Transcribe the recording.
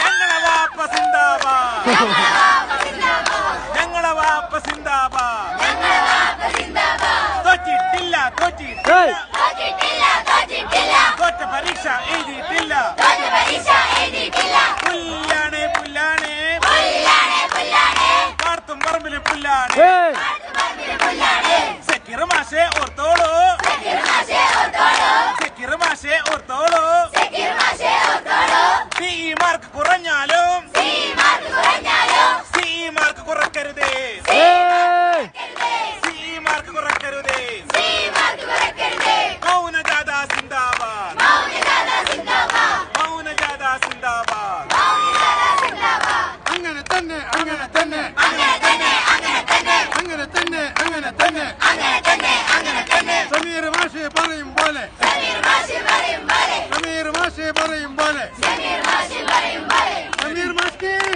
ഞങ്ങളെ വാപ്പ സിന്ദാബാദ്. ഞങ്ങളെ വാപ്പ സിന്ദാബാദ്. തോറ്റിട്ടില്ല. തോറ്റിട്ടില്ല തോറ്റ പരീക്ഷ എഴുതിയിട്ടില്ല. പുല്ലാണ് പുല്ലാണ്. പാടത്തും പറമ്പിലും പുല്ലാണ്. അങ്ങനെ തന്നെ അങ്ങനെ തന്നെ അങ്ങനെ തന്നെ അങ്ങനെ തന്നെ അങ്ങനെ തന്നെ അങ്ങനെ തന്നെ സമീർ മാഷെ പറയും പോലെ സമീർ മാഷെ പറയും പോലെ സമീർ മാഷ്കി ജയ്